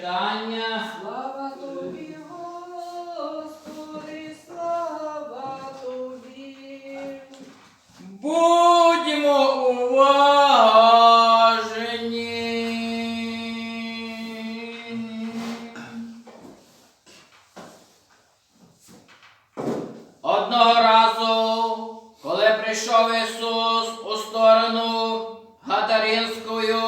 читання. Слава тобі, Господи, слава тобі. Будьмо уважені. Одного разу, коли прийшов Ісус у сторону Гатаринською,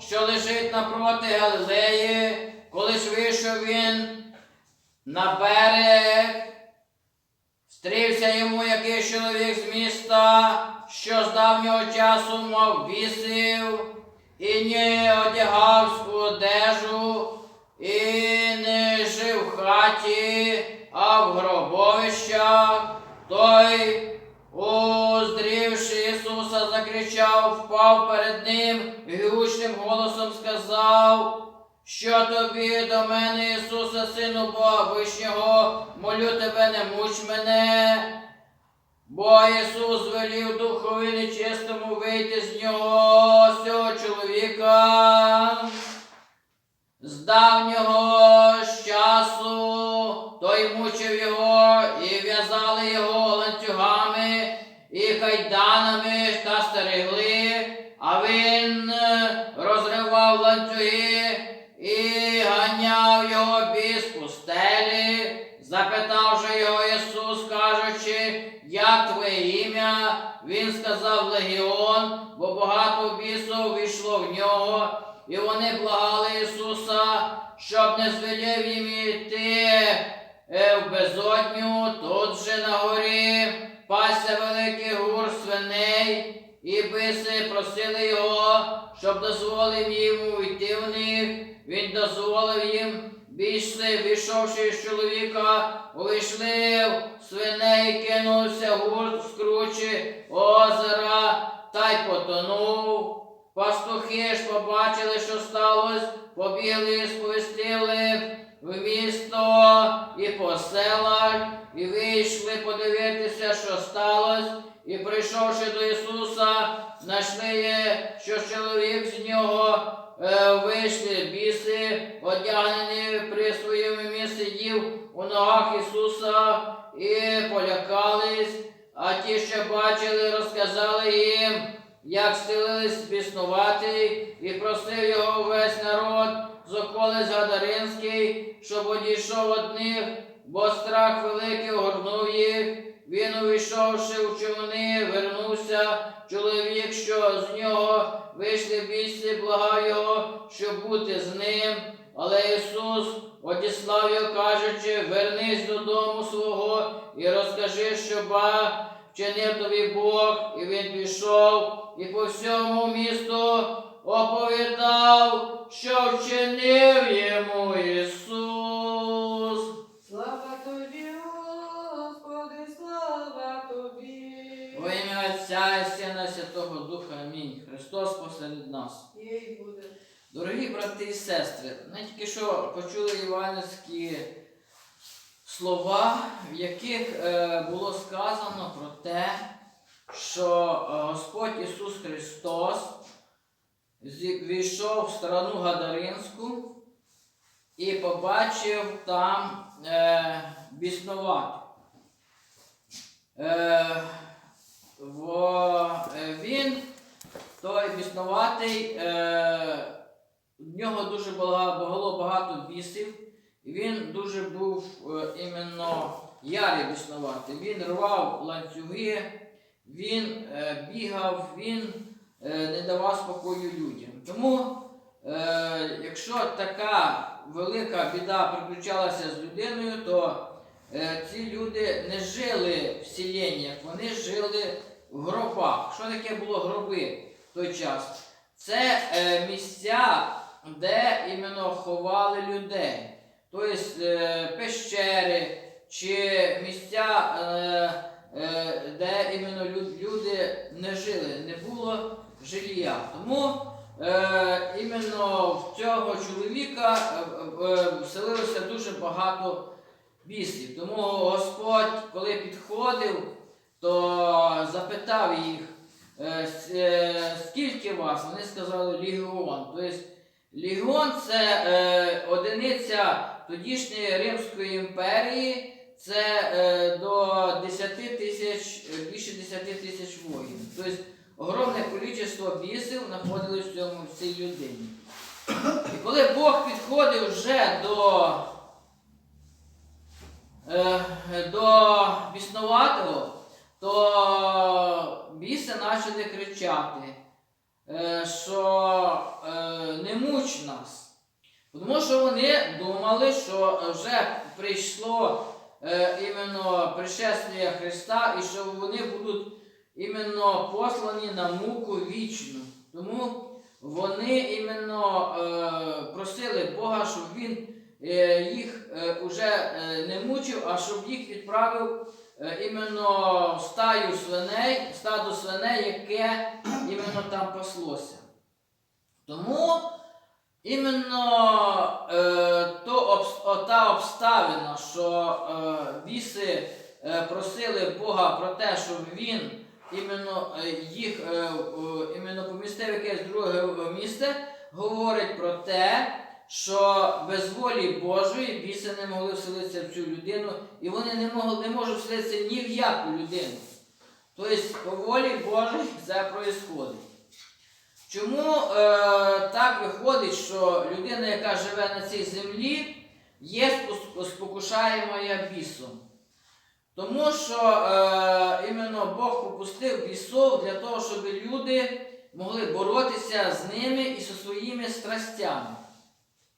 що лежить напроти Галилеї, коли вийшов він на берег, Стрівся йому якийсь чоловік з міста, що з давнього часу мав бісів, і не одягав одежу, і не жив в хаті, а в гробовищах. Той, уздрівши Ісуса, закричав, впав перед ним і гучним голосом сказав. Що тобі до мене, Ісусе, Сину Бога Вишнього, молю тебе, не муч мене. Бо Ісус звелів духові нечистому вийти з нього, з цього чоловіка. З давнього часу той мучив його і в'язали його ланцюгами і кайданами та стерегли, а він розривав ланцюги ганяв його біс пустелі, запитав же його Ісус, кажучи, як твоє ім'я? Він сказав Легіон, бо багато бісов війшло в нього, і вони благали Ісуса, щоб не звелів їм іти е, в безодню, тут же на горі пася великий гур свиней, і биси просили його, щоб дозволив їм йти в них. Він дозволив їм більше, війшовши з чоловіка, увійшли в свиней, кинувся гурт в скручі озера та й потонув. Пастухи ж побачили, що сталося, побігли і сповістили в місто і по селах, і вийшли подивитися, що сталося, і прийшовши до Ісуса, знайшли, що чоловік з нього вийшли біси, одягнений при своєму сидів у ногах Ісуса і полякались, а ті, що бачили, розказали їм, як стелились біснувати, і просив його весь народ з околиць Гадаринський, щоб одійшов од них, бо страх великий огорнув їх. Він, увійшовши у човни, вернувся. Чоловік, що з нього вийшли бійці, благав його, щоб бути з ним. Але Ісус одіслав його, кажучи, вернись додому свого і розкажи, що ба вчинив тобі Бог, і він пішов, і по всьому місту оповідав, що вчинив йому Ісус. Духа. Амінь. Христос посеред нас. Дорогі брати і сестри, ми тільки що почули іванівські слова, в яких е, було сказано про те, що е, Господь Ісус Христос війшов в сторону Гадаринську і побачив там е, біснувати. Во, е, він, той біснуватий, е, в нього дуже багато, було багато бісів, він дуже був е, іменно ярий біснуватий. Він рвав ланцюги, він е, бігав, він е, не давав спокою людям. Тому, е, якщо така велика біда приключалася з людиною, то ці люди не жили в селеннях, вони жили в гробах. Що таке було гроби в той час? Це е, місця, де іменно ховали людей. Тобто е, пещери чи місця, е, е, де іменно люди не жили, не було жилля. Тому е, іменно в цього чоловіка е, е, вселилося дуже багато бісів. Тому Господь, коли підходив, то запитав їх, е, е, скільки вас? Вони сказали легіон. Тобто легіон це е, одиниця тодішньої Римської імперії це до 10 тисяч, більше 10 тисяч воїнів. Тобто огромне кількість бісів знаходилось в цьому в цій людині. І коли Бог підходив вже до, до біснуватого, то біси почали кричати, е, що е, не муч нас. Тому що вони думали, що вже прийшло е, іменно пришествие Христа і що вони будуть іменно послані на муку вічну. Тому вони іменно е, просили Бога, щоб він е, їх е, уже е, не мучив, а щоб їх відправив е, іменно в стаю свиней, в стадо свиней, яке іменно там паслося. Тому іменно е, то та обставина, що е, біси е, просили Бога про те, щоб він іменно е, їх е, е, іменно помістив якесь друге е, місце, говорить про те, що без волі Божої біси не могли вселитися в цю людину, і вони не, могли, не можуть вселитися ні в яку людину. Тобто, по волі Божої це проїсходить. Чому е, так виходить, що людина, яка живе на цій землі, є спокушаємою бісом? Тому що е, іменно Бог попустив бісов для того, щоб люди могли боротися з ними і зі своїми страстями.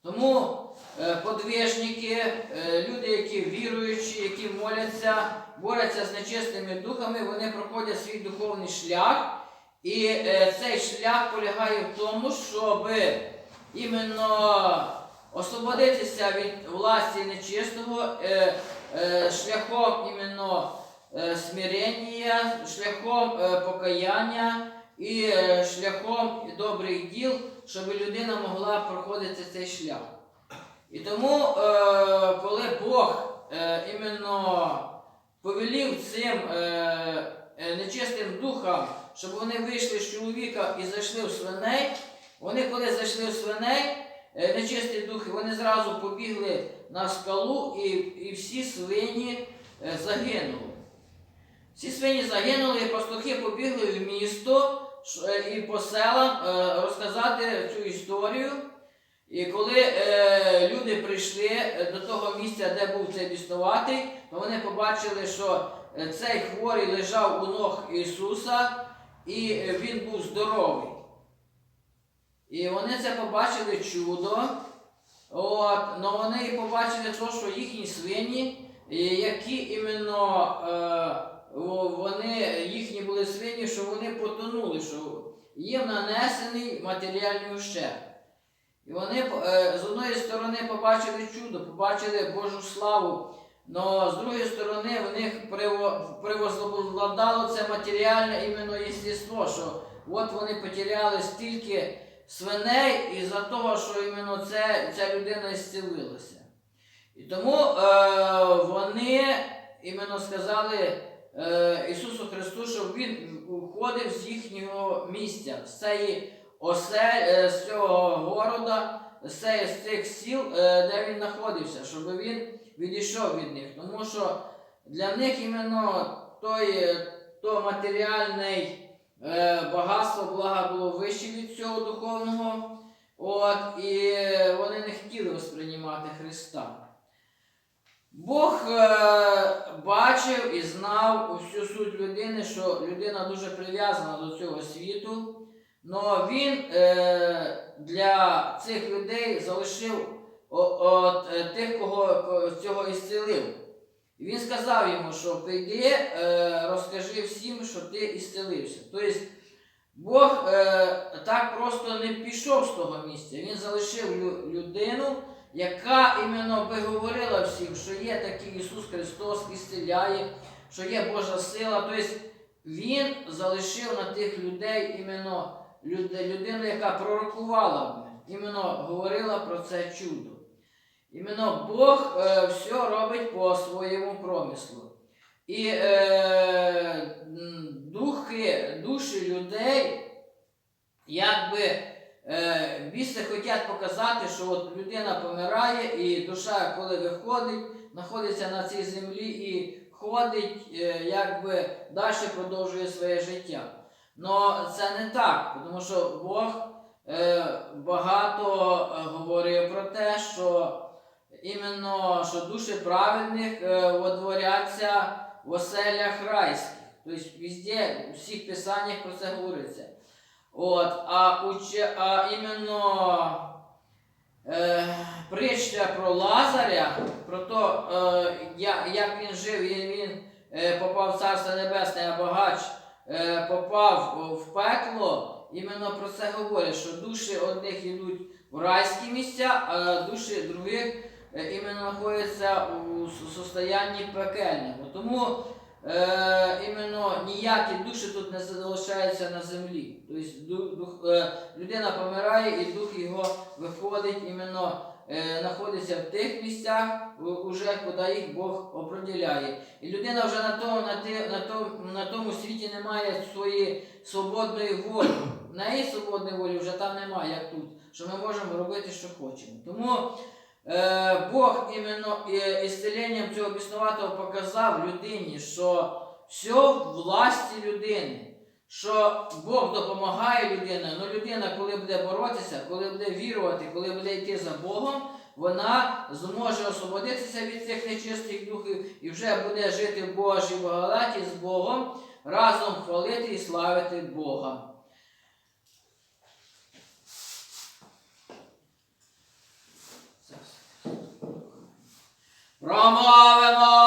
Тому е, подвижники, е, люди, які віруючі, які моляться, борються з нечистими духами, вони проходять свій духовний шлях. І е, цей шлях полягає в тому, щоб іменно освободитися від власті нечистого шляхом іменно смирення, шляхом покаяння і е, шляхом добрих діл, щоб людина могла проходити цей шлях. І тому, е, коли Бог е, іменно повелів цим нечистим духам, щоб вони вийшли з чоловіка і зайшли в свиней, вони коли зайшли в свиней, нечисті духи, вони зразу побігли на скалу і, і всі свині загинули. Всі свині загинули, і пастухи побігли в місто і по селам е, розказати цю історію. І коли е, люди прийшли е, до того місця, де був цей біснуватий, то вони побачили, що е, цей хворий лежав у ног Ісуса, і е, він був здоровий. І вони це побачили чудо. От, но вони побачили то, що їхні свині, е, які іменно е, вони, їхні були свині, що вони потонули, що їм нанесений матеріальний ущерб. І вони е, з одної сторони побачили чудо, побачили Божу славу, але з другої сторони в них приво- це матеріальне іменно єстество, що от вони потеряли стільки свиней із-за того, що іменно це, ця людина зцілилася. І тому е, вони іменно сказали Ісусу Христу, щоб Він уходив з їхнього місця, з цієї осель, е, з цього города, з, цих сіл, е, де він знаходився, щоб він відійшов від них. Тому що для них іменно той, е, то матеріальний е, багатство блага було вище від цього духовного. От, і вони не хотіли восприймати Христа. Бог е, бачив і знав усю суть людини, що людина дуже прив'язана до цього світу. Но він е, для цих людей залишив от, е, тих, кого цього ісцелив. Він сказав йому, що прийди, розкажи всім, що ти ісцелився. Тобто Бог так просто не пішов з того місця. Він залишив людину, яка іменно би говорила всім, що є такий Ісус Христос, ісцеляє, що є Божа сила. Тобто Він залишив на тих людей іменно людину, яка пророкувала іменно говорила про це чудо. Іменно Бог е, все робить по своєму промислу. І е, духи, душі людей, якби е, бісти хочуть показати, що от людина помирає, і душа, коли виходить, знаходиться на цій землі і ходить, е, якби далі продовжує своє життя. Но це не так, тому що Бог е, багато е, говорив про те, що іменно що душі праведних водворяться в оселях райських. Тобто везде, у всіх писаннях про це говориться. От, а, уче, а іменно е, притча про Лазаря, про те, е, як він жив, і він е, попав в Царство Небесне, а багач е, попав в пекло, іменно про це говорять, що душі одних йдуть в райські місця, а душі других е, іменно знаходяться у состоянні пекельному. Тому е, іменно ніякі душі тут не залишаються на землі. Тобто ду- дух, е, людина помирає і дух його виходить, іменно е, знаходиться в тих місцях, уже куди їх Бог определяє. І людина вже на тому, на, ти, на, тому, на тому світі не має своєї свободної волі. В неї свободної волі вже там немає, як тут, що ми можемо робити, що хочемо. Тому Бог іменно е, ісцеленням цього біснуватого показав людині, що все в власті людини. Що Бог допомагає людині, але людина, коли буде боротися, коли буде вірувати, коли буде йти за Богом, вона зможе освободитися від цих нечистих духів і вже буде жити в Божій благодаті з Богом, разом хвалити і славити Бога. Brahma